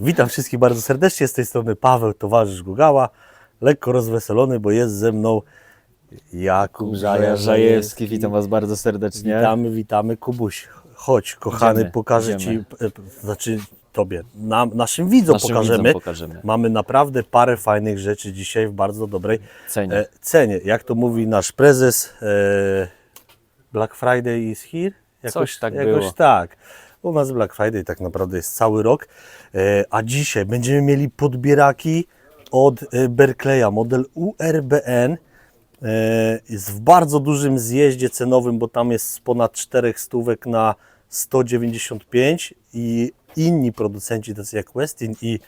Witam wszystkich bardzo serdecznie. Z tej strony Paweł, towarzysz Gugała. Lekko rozweselony, bo jest ze mną Jakub Żajewski, witam Was bardzo serdecznie. Witamy, witamy. Kubuś, chodź, kochany, Idziemy, pokażę idziemy. Ci, e, znaczy Tobie, nam, naszym widzom Naszym pokażemy. widzom pokażemy. Mamy naprawdę parę fajnych rzeczy dzisiaj w bardzo dobrej Cenie. e, cenie. Jak to mówi nasz prezes, e, Black Friday is here? Coś tak jakoś było. tak. U nas Black Friday tak naprawdę jest cały rok, e, a dzisiaj będziemy mieli podbieraki od e, Berkleya, model URBN. E, Jest w bardzo dużym zjeździe cenowym, bo tam jest ponad 4 stówek na 195 i inni producenci, tacy jak Westin i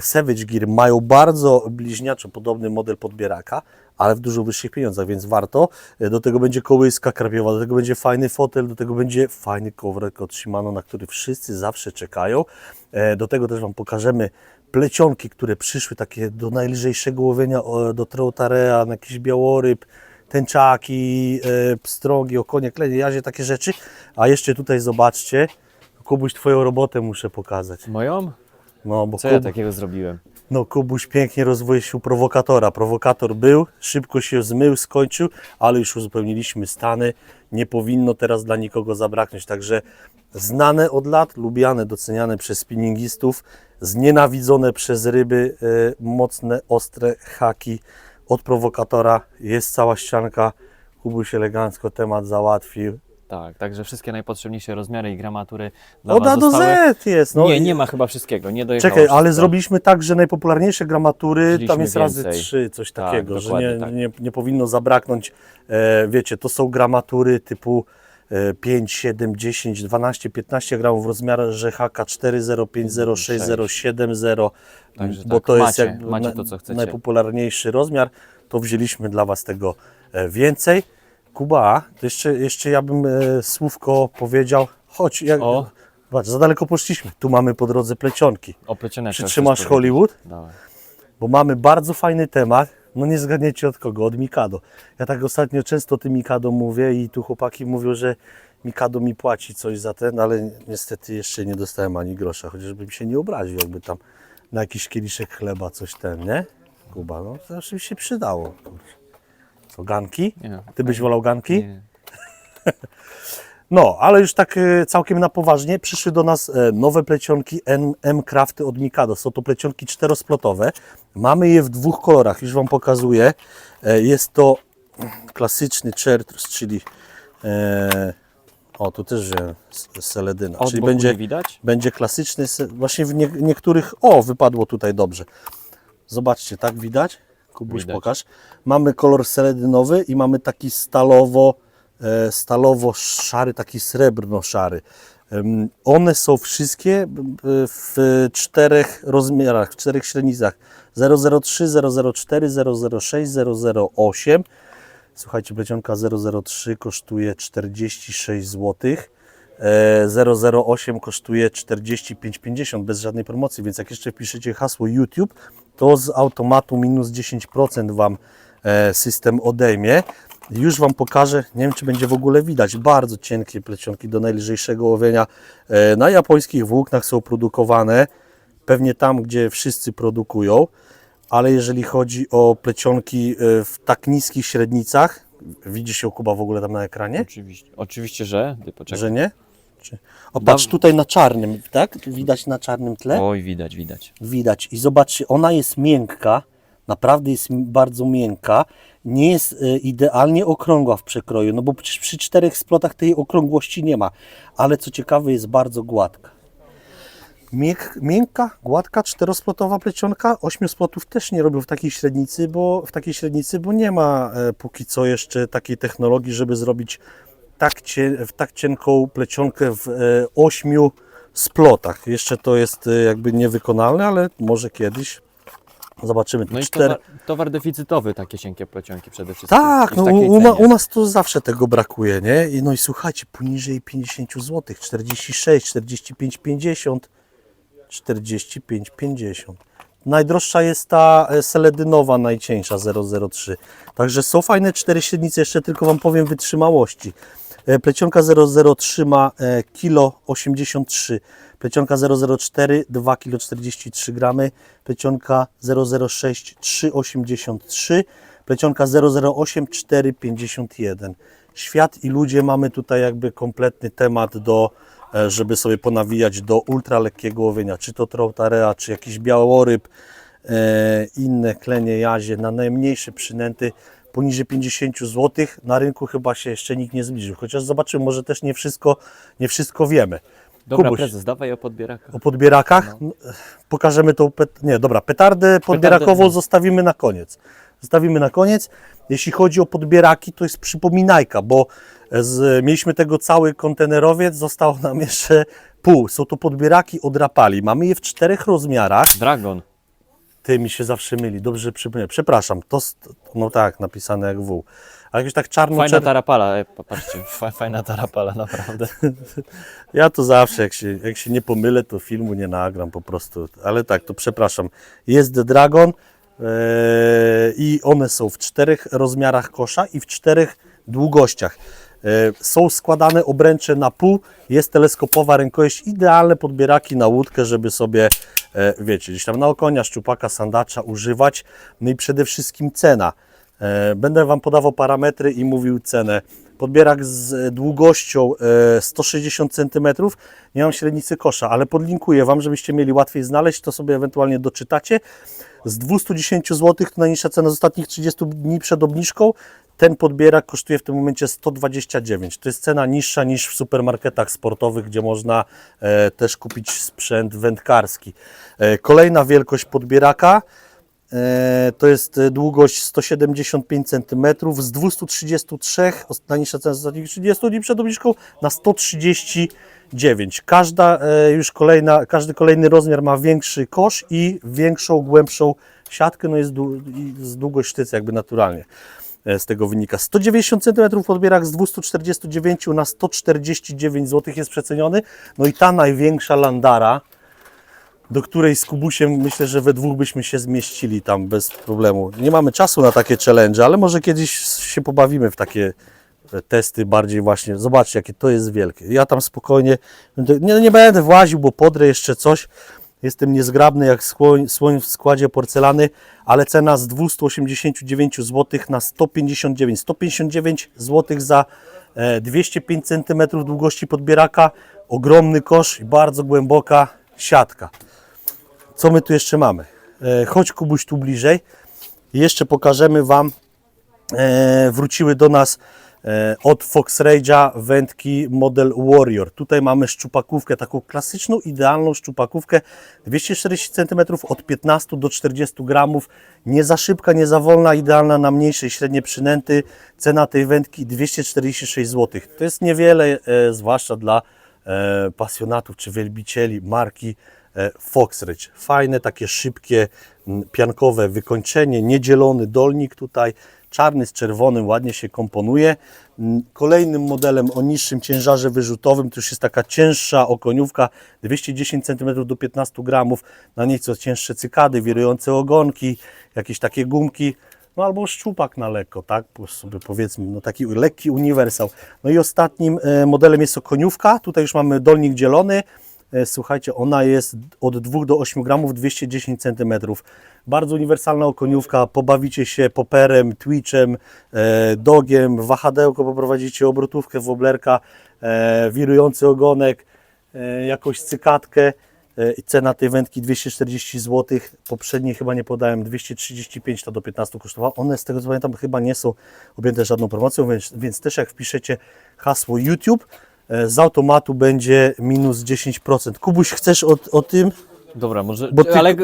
Savage Gear mają bardzo bliźniaczo podobny model podbieraka, ale w dużo wyższych pieniądzach, więc warto. E, Do tego będzie kołyska krapiowa, do tego będzie fajny fotel, do tego będzie fajny coverek od Shimano, na który wszyscy zawsze czekają. E, Do tego też Wam pokażemy plecionki, które przyszły takie do najlżejszego łowienia, do troutarea, na jakiś białoryb, tęczaki, e, pstrągi, okonie, klenie, jazie, takie rzeczy. A jeszcze tutaj zobaczcie, Kubuś, Twoją robotę muszę pokazać. Moją? No, bo Co ja takiego zrobiłem? No, Kubuś pięknie rozwoił prowokatora. Prowokator był, szybko się zmył, skończył, ale już uzupełniliśmy stany. Nie powinno teraz dla nikogo zabraknąć. Także znane od lat, lubiane, doceniane przez spinningistów, znienawidzone przez ryby, e, mocne, ostre haki od prowokatora. Jest cała ścianka. Kubuś elegancko temat załatwił. Tak, także wszystkie najpotrzebniejsze rozmiary i gramatury dla Od Was A do zostały. Z jest. No, nie, nie ma chyba wszystkiego, nie dojechało Czekaj, ale wszystko. zrobiliśmy tak, że najpopularniejsze gramatury tam Wzięliśmy jest razy więcej. trzy, coś Tak, takiego, że dokładnie nie, tak. nie, nie powinno zabraknąć. E, wiecie, to są gramatury typu e, 5, 7, 10, 12, 15 gramów w rozmiarze HK 4, 0, 5, 0, 6, 0, 7, 0, Także bo tak, to jest macie- jakby macie to, co chcecie. najpopularniejszy rozmiar, to wzięliśmy dla Was tego e, więcej. Kuba, to jeszcze, jeszcze ja bym e, słówko powiedział, chodź, jak, O. Za daleko poszliśmy, tu mamy po drodze plecionki. O plecioneczkach Przytrzymasz chcesz powiedzieć? Hollywood? Dawaj. bo mamy bardzo fajny temat. No nie zgadniecie od kogo? Od Mikado. Ja tak ostatnio często o tym Mikado mówię i tu chłopaki mówią, że Mikado mi płaci coś za ten, ale niestety jeszcze nie dostałem ani grosza, chociażbym się nie obraził, jakby tam na jakiś kieliszek chleba coś ten, nie? Kuba, no to oczywiście się przydało. kurczę. Co, ganki? Nie. Ty byś wolał ganki? Nie. No, ale już tak e, całkiem na poważnie przyszły do nas e, nowe plecionki M-Crafty od Mikado. Są to plecionki czterosplotowe. Mamy je w dwóch kolorach, już Wam pokazuję. E, Jest to klasyczny chartreuse, czyli e, o, tu też wziąłem seledyna, Od czyli będzie, widać? będzie klasyczny, właśnie w nie, niektórych, o, wypadło tutaj dobrze. Zobaczcie, tak widać? Kubuś, Widać. pokaż. Mamy kolor seledynowy i mamy taki stalowo, e, stalowo-szary, taki srebrno-szary. One są wszystkie b- w czterech rozmiarach, w czterech średnicach 003, 004, 006, 008. Słuchajcie, plecionka 003 kosztuje 46 zł. e, 008 kosztuje 45,50 bez żadnej promocji, więc jak jeszcze wpiszecie hasło YouTube, to z automatu minus 10% Wam e, system odejmie. Już Wam pokażę, nie wiem czy będzie w ogóle widać, bardzo cienkie plecionki do najlżejszego łowienia. E, Na japońskich włóknach są produkowane, pewnie tam, gdzie wszyscy produkują, ale jeżeli chodzi o plecionki e, w tak niskich średnicach, widzisz ją Kuba w ogóle tam na ekranie? Oczywiście, oczywiście, że. Ty poczekaj. Że nie? Czy... O, patrz tutaj na czarnym, tak? Widać na czarnym tle? Oj, widać, widać. Widać. I zobaczcie, ona jest miękka, naprawdę jest bardzo miękka. Nie jest e, idealnie okrągła w przekroju, no bo przecież przy czterech splotach tej okrągłości nie ma. Ale co ciekawe, jest bardzo gładka. Mięk, miękka, gładka, czterosplotowa plecionka. Ośmiu splotów też nie robią w takiej średnicy, bo w takiej średnicy, bo nie ma e, póki co jeszcze takiej technologii, żeby zrobić tak, w tak cienką plecionkę w e, ośmiu splotach. Jeszcze to jest e, jakby niewykonalne, ale może kiedyś. Zobaczymy. No i towar, towar deficytowy, takie cienkie plecionki przede wszystkim. Tak, no u, na, u nas to zawsze tego brakuje, nie? I no i słuchajcie, poniżej 50 zł, 46, 45, 50, 45, 50. Najdroższa jest ta e, seledynowa, najcieńsza 003. Także są fajne cztery średnice, jeszcze tylko Wam powiem wytrzymałości. E, Plecionka 003 ma e, kilo 83 Plecionka 004 2 kg 43 gramy. Plecionka 006 3,83 Plecionka 008 4,51 Świat i ludzie mamy tutaj jakby kompletny temat do e, żeby sobie ponawijać do ultralekkiego łowienia, czy to troutarea, czy jakiś białoryb, inne klenie jazie na najmniejsze przynęty poniżej 50 zł. Na rynku chyba się jeszcze nikt nie zbliżył, chociaż zobaczymy, może też nie wszystko, nie wszystko wiemy. Dobra, Kubuś. prezes, dawaj o podbierakach. O podbierakach No, pokażemy tą, pet... nie dobra, petardę podbierakową no. zostawimy na koniec. Zostawimy na koniec. Jeśli chodzi o podbieraki, to jest przypominajka, bo z... mieliśmy tego cały kontenerowiec, zostało nam jeszcze pół. Są to podbieraki od Rapali. Mamy je w czterech rozmiarach. Dragon. Ty mi się zawsze myli, dobrze że przypomniałem. Przepraszam, to, no tak, napisane jak W. A jakoś tak czarno Fajna tarapala, e, popatrzcie, fa- fajna tarapala, naprawdę. Ja to zawsze, jak się, jak się nie pomylę, to filmu nie nagram po prostu. Ale tak, to przepraszam. Jest The Dragon e, i one są w czterech rozmiarach kosza i w czterech długościach. E, są składane obręcze na pół, jest teleskopowa rękojeść, idealne podbieraki na łódkę, żeby sobie, wiecie, gdzieś tam na okonia, szczupaka, sandacza używać. No i przede wszystkim cena. E, Będę Wam podawał parametry i mówił cenę. Podbierak z długością e, 160 cm. Nie mam średnicy kosza, ale podlinkuję Wam, żebyście mieli łatwiej znaleźć. To sobie ewentualnie doczytacie. Z 210 zł to najniższa cena z ostatnich 30 dni przed obniżką. Ten podbierak kosztuje w tym momencie 129. To jest cena niższa niż w supermarketach sportowych, gdzie można e, też kupić sprzęt wędkarski. E, kolejna wielkość podbieraka. E, To jest e, długość 175 cm z 233, najniższa cena z ostatnich 30 dni przed obniżką na 139. Każda e, już kolejna, każdy kolejny rozmiar ma większy kosz i większą, głębszą siatkę, no jest z długość sztycy jakby naturalnie z tego wynika. 190 cm podbierak z 249 na 149 zł jest przeceniony. No i ta największa landara, do której z Kubusiem myślę, że we dwóch byśmy się zmieścili tam bez problemu. Nie mamy czasu na takie challenge, ale może kiedyś się pobawimy w takie e, testy bardziej właśnie. Zobaczcie, jakie to jest wielkie. Ja tam spokojnie, nie, nie będę właził, bo podrę jeszcze coś. Jestem niezgrabny jak słoń, słoń w składzie porcelany, ale cena z 289 zł na 159. 159 zł za e, 205 cm długości podbieraka, ogromny kosz i bardzo głęboka siatka. Co my tu jeszcze mamy? E, chodź Kubuś tu bliżej. Jeszcze pokażemy Wam, e, wróciły do nas e, od Fox Rage'a wędki model Warrior. Tutaj mamy szczupakówkę, taką klasyczną, idealną szczupakówkę 240 cm od 15 do 40 gramów. Nie za szybka, nie za wolna, idealna na mniejsze i średnie przynęty. Cena tej wędki 246 zł. To jest niewiele, zwłaszcza dla pasjonatów czy wielbicieli marki e, Fox Ridge. Fajne, takie szybkie, piankowe wykończenie, niedzielony dolnik tutaj, czarny z czerwonym, ładnie się komponuje. Kolejnym modelem o niższym ciężarze wyrzutowym, to już jest taka cięższa okoniówka, 210 cm do 15 gramów, na niej co cięższe cykady, wirujące ogonki, jakieś takie gumki, no albo szczupak na lekko, tak, sobie powiedzmy, no taki lekki uniwersał. No i ostatnim e, modelem jest okoniówka, tutaj już mamy dolnik dzielony, Słuchajcie, ona jest od 2 do 8 gramów, 210 cm. Bardzo uniwersalna okoniówka, pobawicie się poperem, twitchem, e, dogiem, wahadełko poprowadzicie, obrotówkę, woblerka, e, wirujący ogonek, e, jakąś cykatkę. E, Cena tej wędki 240 zł. Poprzedniej chyba nie podałem, 235 to do 15 kosztowała. One z tego co pamiętam chyba nie są objęte żadną promocją, więc, więc też jak wpiszecie hasło YouTube, e, z automatu będzie minus 10%. Kubuś, chcesz o, o tym? Dobra, może, Bo ty- ale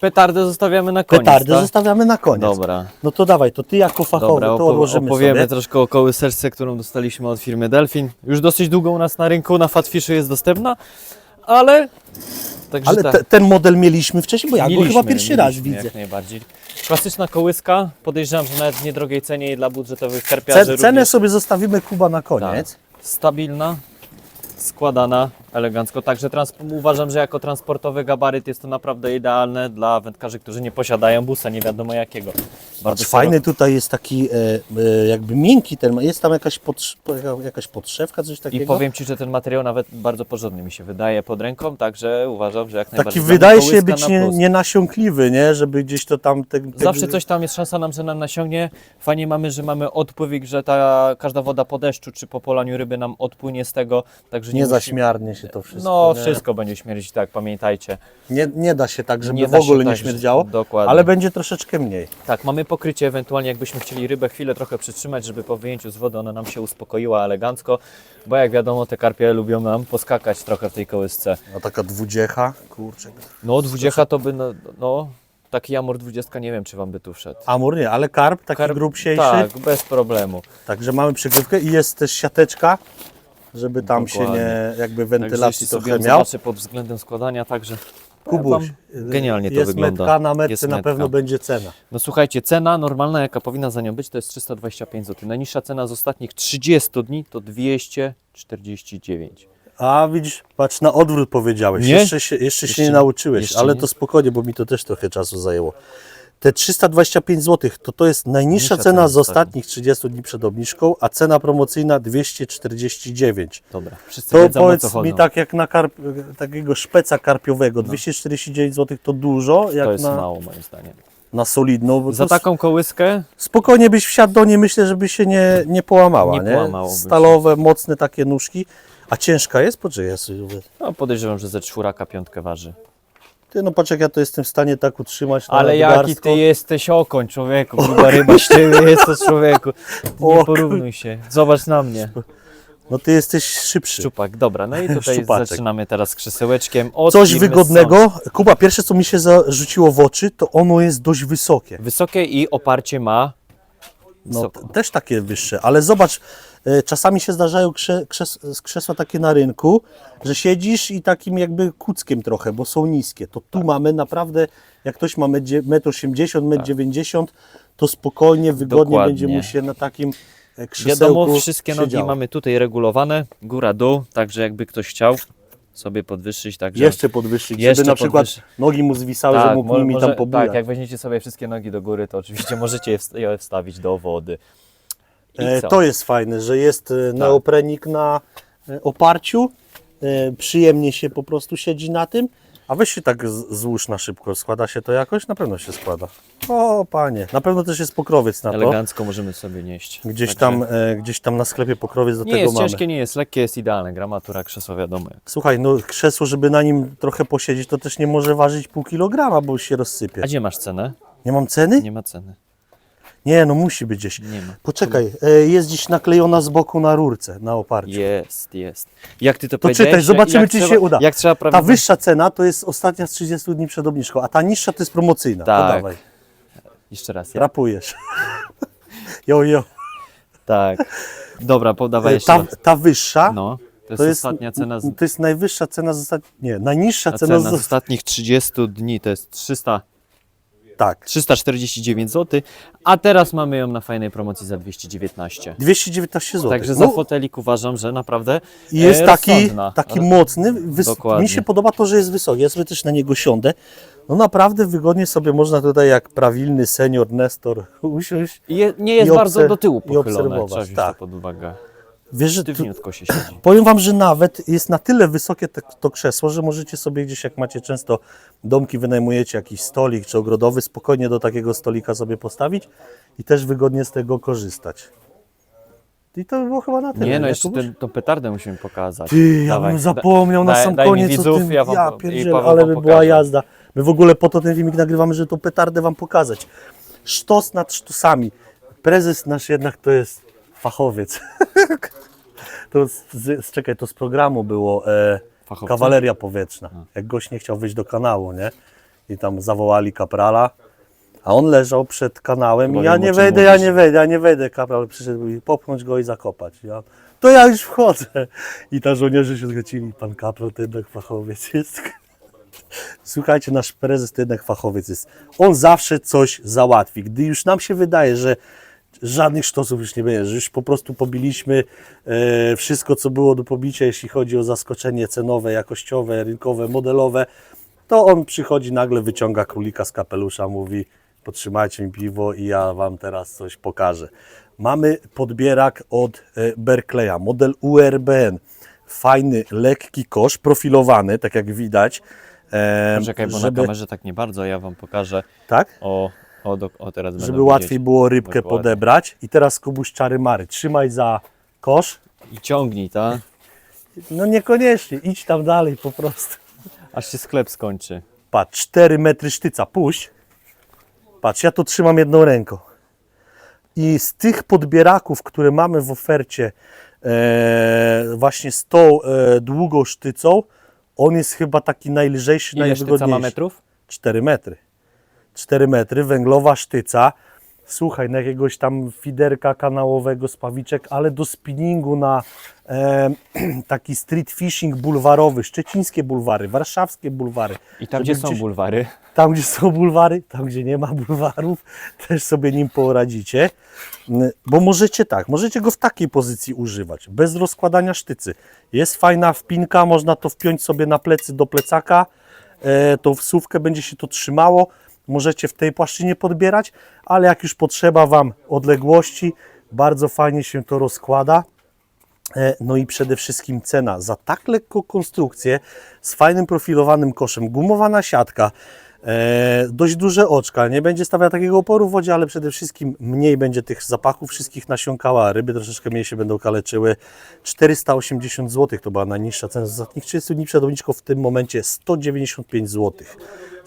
petardę zostawiamy na koniec, Petardy tak? zostawiamy na koniec. Dobra, No to dawaj, to ty jako fachowy, dobra, to opo- odłożymy opowiemy sobie. troszkę o kołyseczce, którą dostaliśmy od firmy Delfin. Już dosyć długo u nas na rynku, na Fatfishu jest dostępna, ale... Także Ale tak. te, ten model mieliśmy wcześniej, bo ja go Mieliśmy, chyba pierwszy raz mieliśmy, widzę. Jak najbardziej. Klasyczna kołyska, podejrzewam, że nawet w niedrogiej cenie i dla budżetowych karpiarzy Ce, cenę również sobie zostawimy Kuba na koniec. stabilna, składana, elegancko. Także uważam, że jako transportowy gabaryt jest to naprawdę idealne dla wędkarzy, którzy nie posiadają busa, nie wiadomo jakiego. Bardzo Fajny tutaj jest taki e, e, jakby miękki ten, jest tam jakaś, podsz, jakaś podszewka, coś takiego? I powiem Ci, że ten materiał nawet bardzo porządny mi się wydaje pod ręką, także uważam, że jak Taki najbardziej. wydaje się być na nie, nienasiąkliwy, nie? Żeby gdzieś to tam... Te, te, Zawsze coś tam jest szansa nam, że nam nasiągnie. Fajnie mamy, że mamy odpływik, że ta każda woda po deszczu czy po polaniu ryby nam odpłynie z tego, także Nie musi- zaśmiarnie się to wszystko. No, nie? wszystko będzie śmierdzić, tak, pamiętajcie. Nie, nie da się tak, żeby Nie w ogóle nie tak, że- śmierdziało, dokładnie. ale będzie troszeczkę mniej. Tak, mamy pokrycie, ewentualnie jakbyśmy chcieli rybę chwilę trochę przytrzymać, żeby po wyjęciu z wody ona nam się uspokoiła elegancko, bo jak wiadomo te karpie lubią nam poskakać trochę w tej kołysce. A taka dwudziecha, kurczę. No, dwudziecha to by, no, no taki Amor dwudziestka nie wiem, czy Wam by tu wszedł. Amur nie, ale karp taki Karp- grubsiejszy. Tak, bez problemu. Także mamy przygrywkę i jest też siateczka, żeby tam się Dokładnie. nie, jakby wentylacji sobie trochę miał. zobaczę pod względem składania, także Kubuś, wam genialnie to jest wygląda. metka na metce, Jest na metka. pewno będzie cena. No słuchajcie, cena normalna, jaka powinna za nią być, to jest 325 zł. Najniższa cena z ostatnich 30 dni to 249. A widzisz, patrz, na odwrót powiedziałeś. Nie? Jeszcze, się, jeszcze, się Jeszcze nie nie. nauczyłeś, Jeszcze ale nie. to spokojnie, bo mi to też trochę czasu zajęło. Te 325 zł to to jest najniższa Niższa cena cena z z ostatnich 30 dni przed obniżką, a cena promocyjna 249. Dobra, wszyscy To wiedzą o co powiedz chodzą. mi tak jak na karp, takiego szpeca karpiowego, 249 zł to dużo, jak to jest na, mało moim zdaniem. na solidną. Bo Za to taką kołyskę Spokojnie byś wsiadł do niej, myślę, żeby się nie, nie połamała. Nie Nie połamałoby się. Stalowe, mocne takie nóżki. A ciężka jest? Poczekaj, ja sobie... no, podejrzewam, że ze czwóraka piątkę waży. Ty, no patrz jak ja to jestem w stanie tak utrzymać Ale jaki ty jesteś okoń, człowieku. Gruba ryba z ciebie jest to człowieku. Ty nie porównuj się. Zobacz na mnie. No ty jesteś szybszy. Szczupak, dobra, no i tutaj Szczupaczek. zaczynamy teraz krzesełeczkiem. Od Coś firmy wygodnego. Kuba, pierwsze co mi się zarzuciło w oczy, to ono jest dość wysokie. Wysokie i oparcie ma. No, Wysoko. też takie wyższe, ale zobacz, e, czasami się zdarzają krze, krzes, krzesła takie na rynku, że siedzisz i takim jakby kuckiem trochę, bo są niskie. To tu mamy naprawdę, jak ktoś ma 1,80 m, 1,90 m, to spokojnie, wygodnie Dokładnie. będzie mu się na takim e, krzesełku Wiadomo, wszystkie nogi siedziało. mamy tutaj regulowane, góra, dół, także jakby ktoś chciał sobie podwyższyć, także Jeszcze podwyższyć, Jeszcze żeby na przykład podwyższy- nogi mu zwisały, że mógł nimi może- tam pobijać. tak, jak weźmiecie sobie wszystkie nogi do góry, to oczywiście możecie je wst- je wstawić do wody. E? To jest fajne, że jest e, neoprenik na e, oparciu. E, Przyjemnie się po prostu siedzi na tym. A weź się tak złóż na szybko. Składa się to jakoś? Na pewno się składa. O panie, na pewno też jest pokrowiec na to. Elegancko możemy sobie nieść. Gdzieś Także tam, e, gdzieś tam na sklepie pokrowiec do Nie tego jest mamy. ciężkie, nie jest lekkie, jest idealne. Gramatura krzesła wiadomo. Słuchaj, no krzesło, żeby na nim trochę posiedzieć, to też nie może ważyć pół kilograma, bo już się rozsypie. A gdzie masz cenę? Nie mam ceny? Nie ma ceny. Nie, no musi być gdzieś. Nie ma. Poczekaj, e, jest gdzieś naklejona z boku na rurce, na oparciu. Jest, jest. Jak ty to, To powiedziałeś, czytaj, zobaczymy, jak czy trzeba, się uda. Jak trzeba Ta prawidłowo... wyższa cena to jest ostatnia z 30 dni przed obniżką, a ta niższa to jest promocyjna. Tak. To dawaj, Jeszcze raz. Ja. rapujesz. Jo, jo. Tak. Dobra, podawaj jeszcze Ta, raz. ta wyższa No, to jest, to jest, ostatnia cena z... to jest najwyższa cena z ostatnich, nie, najniższa cena, cena z z, ostatnich 30 dni to jest 300, tak, 349 zł, a teraz mamy ją na fajnej promocji za 219. 219 zł. Także za fotelik uważam, że naprawdę I jest e, taki, rozsądna. taki mocny. Wys... Dokładnie. Mi się podoba to, że jest wysoki. Ja sobie też na niego siądę. No naprawdę wygodnie sobie można tutaj jak prawilny senior Nestor usiąść. Je, nie jest i bardzo obser- do tyłu i pochylone, obserwować, trzeba wziąć tak. to pod uwagę. Wiesz, że Sztywniutko się siedzi. Powiem Wam, że nawet jest na tyle wysokie te, to krzesło, że możecie sobie gdzieś, jak macie często domki, wynajmujecie jakiś stolik czy ogrodowy, spokojnie do takiego stolika sobie postawić i też wygodnie z tego korzystać. I to by było chyba na tyle. Nie no, jeszcze ten, tą petardę musimy pokazać. Ty, ja Dawaj, bym zapomniał na daj- sam daj mi koniec o widzów, tym. ja wam i pierdzielę, Paweł ale wam by była pokaże. jazda. My w ogóle po to ten filmik nagrywamy, żeby tą petardę Wam pokazać. Sztos nad sztosami. Prezes nasz jednak to jest fachowiec. to z, z, czekaj, to z programu było e, Fachowcy? Kawaleria Powietrzna. Jak gość nie chciał wyjść do kanału, nie? I tam zawołali kaprala. A on leżał przed kanałem Chyba i ja wiem, o nie czym wejdę, ja mówisz. nie wejdę, ja nie wejdę. Kapral przyszedł i popchnąć go i zakopać. Ja, to ja już wchodzę. I ta żołnierze się zgadzili. Pan kapral to jednak fachowiec jest. Słuchajcie, nasz prezes to jednak fachowiec jest. On zawsze coś załatwi. Gdy już nam się wydaje, że żadnych sztosów już nie będzie, że już po prostu pobiliśmy e, wszystko, co było do pobicia, jeśli chodzi o zaskoczenie cenowe, jakościowe, rynkowe, modelowe, to on przychodzi, nagle wyciąga królika z kapelusza, mówi potrzymajcie mi piwo i ja Wam teraz coś pokażę. Mamy podbierak od e, Berkleya, model URBN. Fajny, lekki kosz, profilowany, tak jak widać. E, Poczekaj, bo na kamerze tak nie bardzo, ja Wam pokażę. Tak? O, o, do, o teraz Żeby łatwiej było rybkę Dokładnie. podebrać. I teraz Kubuś czary mary. Trzymaj za kosz. I ciągnij, tak? No niekoniecznie, idź tam dalej po prostu. Aż się sklep skończy. Patrz, 4 metry sztyca, puść. Patrz, ja to trzymam jedną ręką. I z tych podbieraków, które mamy w ofercie, e, właśnie z tą e, długą sztycą, on jest chyba taki najlżejszy, Ile sztyca ma najwygodniejszy. metrów? 4 metry. 4 metry, węglowa sztyca. Słuchaj, na jakiegoś tam fiderka kanałowego, spawiczek, ale do spinningu na e, taki street fishing bulwarowy, szczecińskie bulwary, warszawskie bulwary. I tam, gdzie są gdzieś- bulwary, Tam, gdzie są bulwary, tam, gdzie nie ma bulwarów, też sobie nim poradzicie. Mm, Bo możecie tak, możecie go w takiej pozycji używać, bez rozkładania sztycy. Jest fajna wpinka, można to wpiąć sobie na plecy do plecaka, e, tą wsówkę będzie się to trzymało. Możecie w tej płaszczyźnie podbierać, ale jak już potrzeba Wam odległości, bardzo fajnie się to rozkłada. E, No i przede wszystkim cena za tak lekką konstrukcję z fajnym profilowanym koszem, gumowana siatka, e, dość duże oczka, nie będzie stawiała takiego oporu w wodzie, ale przede wszystkim mniej będzie tych zapachów wszystkich nasiąkała, ryby troszeczkę mniej się będą kaleczyły. 480 zł to była najniższa cena z ostatnich 30 dni przewodniczko w tym momencie 195 zł.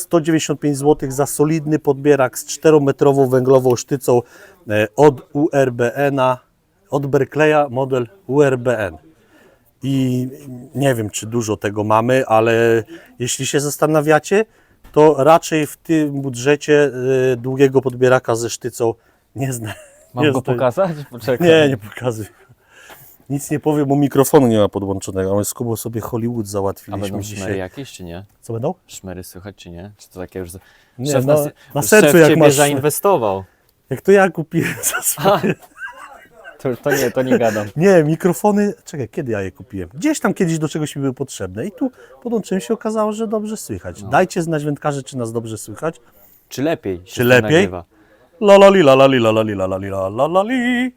195 zł za solidny podbierak z 4-metrową węglową sztycą e, od URBN-a od Berkleya model URBN. I nie wiem, czy dużo tego mamy, ale jeśli się zastanawiacie, to raczej w tym budżecie y, długiego podbieraka ze sztycą nie zna. mam nie go pokazać? Poczekaj. Nie, nie pokazuj. Nic nie powiem, bo mikrofonu nie ma podłączonego. a My z Kubą sobie Hollywood A załatwiliśmy będą szmery dzisiaj. jakieś, czy nie? Co będą? Szmery słychać, czy nie? Czy to takie już... za- Nie, Szef no, nas- na szef sercu jak ciebie masz- zainwestował. Jak to ja kupiłem za swoje. To, to nie, to nie gadam. Nie, mikrofony, czekaj, kiedy ja je kupiłem? Gdzieś tam kiedyś do czegoś mi były potrzebne i tu podłączyłem się, okazało, że dobrze słychać. Dajcie znać wędkarze, czy nas dobrze słychać. Czy lepiej Czy lepiej? nagrywa? Lalali, lalali, lalali, lalali, lalali.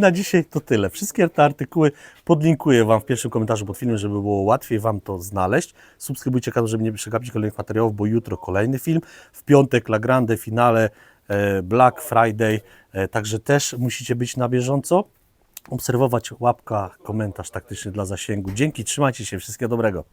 Na dzisiaj to tyle. Wszystkie te artykuły podlinkuję Wam w pierwszym komentarzu pod filmem, żeby było łatwiej Wam to znaleźć. Subskrybujcie kanał, żeby nie przegapić kolejnych materiałów, bo jutro kolejny film. W piątek La Grande finale e, Black Friday, e, także też musicie być na bieżąco. Obserwować łapka, komentarz taktyczny dla zasięgu. Dzięki, trzymajcie się, wszystkiego dobrego.